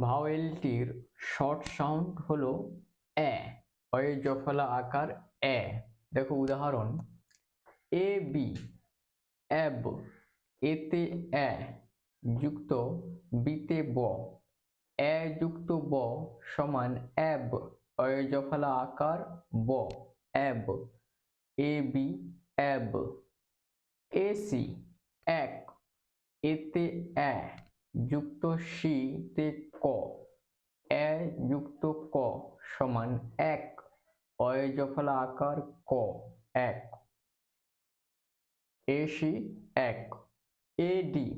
ভাওয়েলটির short sound হলো এ অয়ে জফলা আকার এ। দেখো উদাহরণ, এ, বি অ্যাব এতে এ যুক্ত বিতে ব। এ যুক্ত ব সমান অ্যাব অয়ে জফলা আকার ব অ্যাব এ, বি অ্যাব এসি এক এতে এ। যুক্ত সি তে ক। এ যুক্ত ক সমান এক। অয়ে জফলা আকার ক, এক। A C. A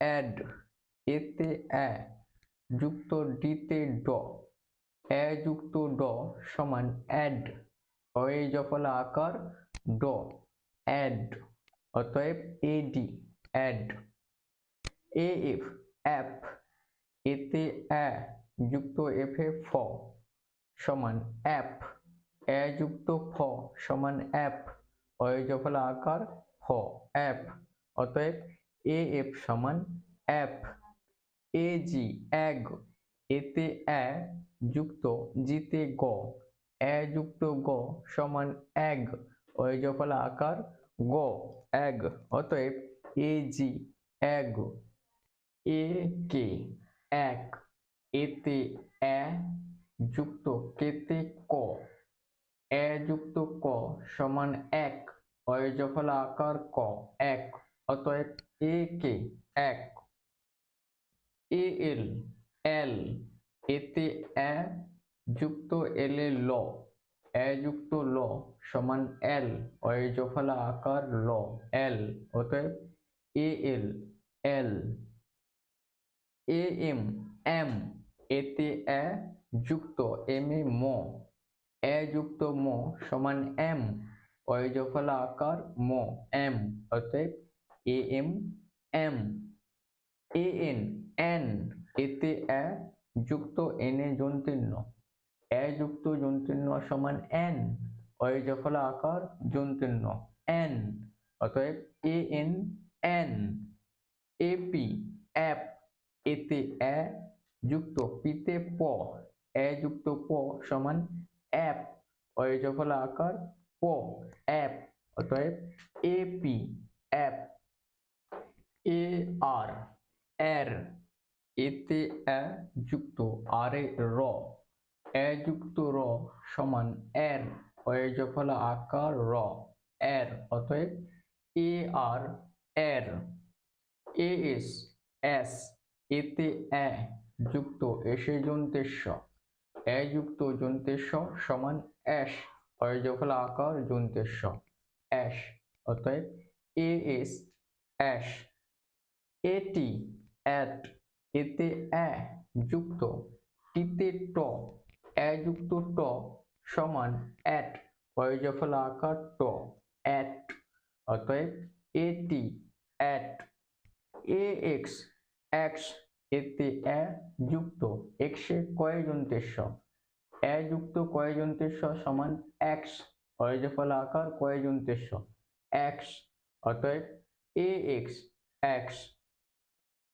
D. Add A যুক্ত ডিতে ড। এ যুক্ত ড সমান অ্যাড। অয়ে জফলা আকার ড, অ্যাড। অতএব এডি অ্যাড। এফ অ্যাপ এতে এ যুক্ত এফে ফ সমান অ্যাপ এ যুক্ত ফ সমান অ্যাপ অয় জফলা আকার ফ অ্যাপ অতএব এ এফ সমান অ্যাপ এ জি এগ এতে এ যুক্ত জিতে গ এ যুক্ত গ সমান এগ অয় জফলা আকার গ এগ অতএব এ জি এগ এ কে? এক, এতে এ যুক্ত কেতে ক? এ যুক্ত ক সমান এক, অয়জফলা আকার ক, এক, অতএব এ কে? এক। এ এল এল, এতে এ যুক্ত এলে ল, এ যুক্ত ল সমান এল, অয়জফলা আকার ল, এল, অতএব এ এল এল। এ এম এম এতে এ যুক্ত, এম এ ম। এ যুক্ত ম সমান এম, অয়জফলা আকার ম, এম, অতএব A M. M A N N এতে এ যুক্ত, এন এ যন্তীর্ণ এ যুক্ত যন্তীর্ণ সমান এন, অয়জফলা আকার যন্তীর্ণ এন। অতএব এ এন এন। এতে এ যুক্ত পিতে প, এ যুক্ত প সমান অ্যাপ অয়জফলা আকার প অ্যাপ অতএব এপি অ্যাপ এ আর, এর, এতে এ যুক্ত আরে র, এ যুক্ত র সমান এর, অয়জফলা আকার র, এর, অতএব এ আর, এর, এ এস এস এতে এ যুক্ত এসে যন্তেস্ব এ যুক্ত যন্তেস্ব সমান অ্যাশ অয়জফলা আকার যন্তেস্ব অ্যাশ অতএব A S ash A T at এতে এ যুক্ত, টিতে ট। এ যুক্ত ট সমান অ্যাট অয়জফলা আকার ট অ্যাট অতএব এটি অ্যাট এ এক্স এক্স এতে এ যুক্ত এক্সে কয় যন্তেস্ব এ যুক্ত কয় যন্তেস্ব সমান এক্স অয়জফল আকার কয় যন্তেস্ব এক্স অতএব এ এক্স এক্স